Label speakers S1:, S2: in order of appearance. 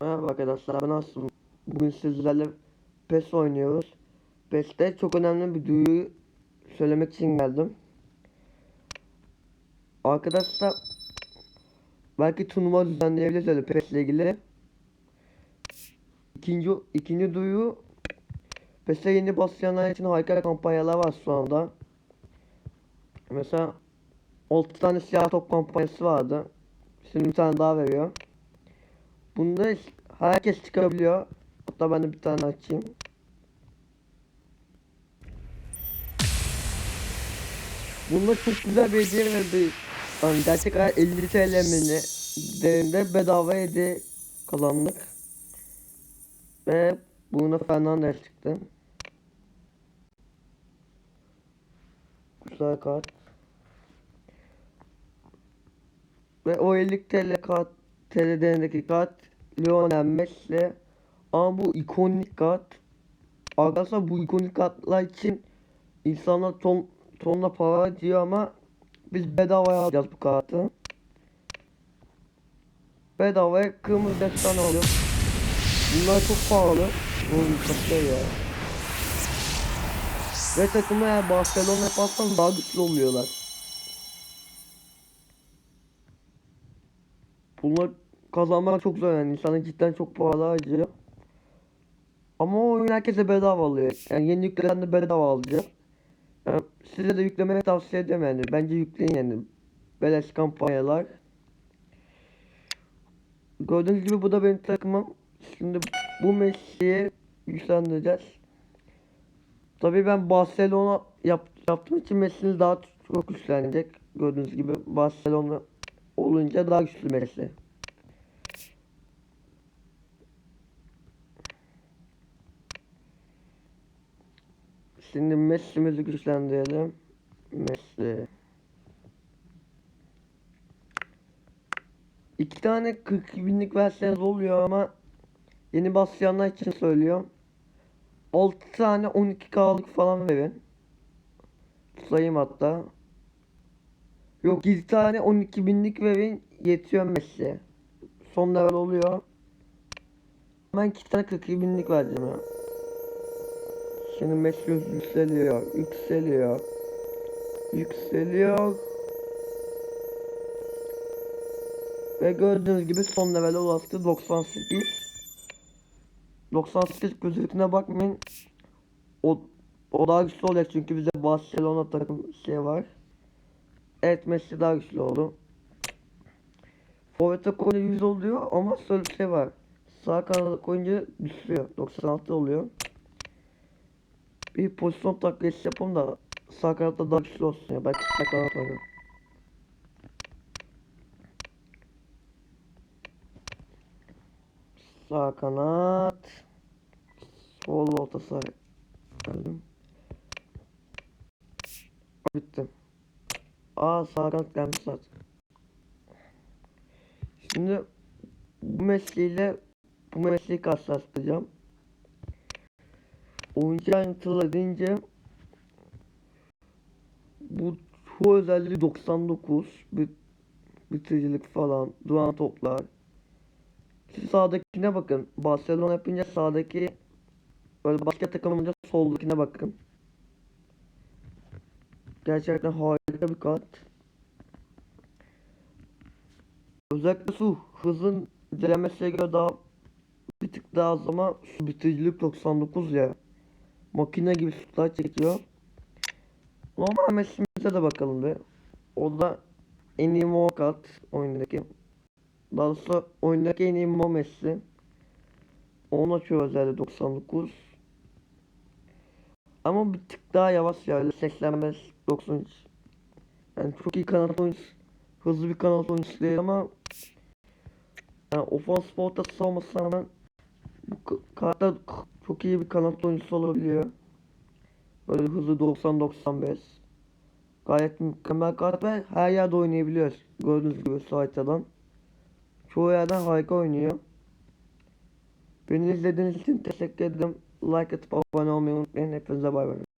S1: Merhaba arkadaşlar ben Asım. Bugün sizlerle PES oynuyoruz. PES'te çok önemli bir duyuruyu söylemek için geldim. Arkadaşlar belki turnuva düzenleyebiliriz öyle PES ile ilgili. İkinci, ikinci duyuru PES'e yeni başlayanlar için harika kampanyalar var şu anda. Mesela 6 tane siyah top kampanyası vardı. Şimdi bir tane daha veriyor. Bunda herkes çıkabiliyor. Hatta ben de bir tane açayım. Bunda çok güzel bir hediye verdi. Yani gerçek hayat 50 TL mi değerinde bedava hediye kazandık. Ve buna Fernandes çıktı. Güzel kart. Ve o 50 TL kart Değerindeki kart Lionel Messi ama bu ikonik kart Arkadaşlar bu ikonik kartlar için insanlar ton, tonla para diyor ama biz bedavaya alacağız bu kartı. Bedavaya kırmızı destan alıyor. Bunlar çok pahalı. Bu şey ya. Ve takımı eğer Barcelona yaparsan daha güçlü oluyorlar. Bunlar kazanmak çok zor yani. İnsanın cidden çok pahalı harcıyor. Ama o oyun herkese bedava alıyor. Yani yeni yüklenen de bedava alacak. Yani size de yüklemeyi tavsiye ederim yani. Bence yükleyin yani. Beleş kampanyalar. Gördüğünüz gibi bu da benim takımım. Şimdi bu mesleği güçlendireceğiz. Tabii ben Barcelona yap, yaptığım için Messi'nin daha çok güçlenecek. Gördüğünüz gibi Barcelona olunca daha güçlü Messi. Şimdi Messi'mizi güçlendirelim. Messi. İki tane 42 binlik verseniz oluyor ama yeni başlayanlar için söylüyorum. 6 tane 12K'lık falan verin. Sayayım hatta. Yok 7 tane 12 binlik verin yetiyor Messi. Son level oluyor. Ben 2 tane 42 binlik vereceğim ya. Şimdi Messi yükseliyor, yükseliyor, yükseliyor. Ve gördüğünüz gibi son levele ulaştı 98. 98 gözüküne bakmayın. O, o daha güçlü olacak çünkü bize Barcelona takım şey var. Evet Messi daha güçlü oldu. Forvet'e koyunca 100 oluyor ama şöyle bir şey var. Sağ kanada koyunca düşüyor. 96 oluyor. Bir pozisyon takviyesi yapalım da sağ kanatta daha güçlü olsun ya. Belki sağ kanat oynayalım. Sağ kanat. Sol orta. Geldim. Bitti. Aa sağ kanat gelmiş zaten. Şimdi bu mesleğiyle bu mesleği karşılaştıracağım. Oyuncu ayrıntılı deyince bu çoğu özelliği 99 bir bitiricilik falan duran toplar siz sağdakine bakın Barcelona yapınca sağdaki böyle başka takım olunca soldakine bakın gerçekten harika bir kart özellikle su hızın incelemesine göre daha bir tık daha az ama su bitiricilik 99 ya makine gibi şutlar çekiyor. Normal Messi'mize de bakalım be. O da en iyi Mokat oyundaki. Daha doğrusu oyundaki en iyi Mo Messi. Onun açıyor özelliği 99. Ama bir tık daha yavaş ya. 85 93. Yani çok iyi kanat oyuncusu. Hızlı bir kanat oyuncusu değil ama yani ofans ortası olmasına rağmen bu kartta çok iyi bir kanat oyuncusu olabiliyor. Böyle hızlı 90-95. Gayet mükemmel kart ve her yerde oynayabiliyor. Gördüğünüz gibi şu haritadan. Çoğu yerden harika oynuyor. Beni izlediğiniz için teşekkür ederim. like its polynomial and represent the binomial.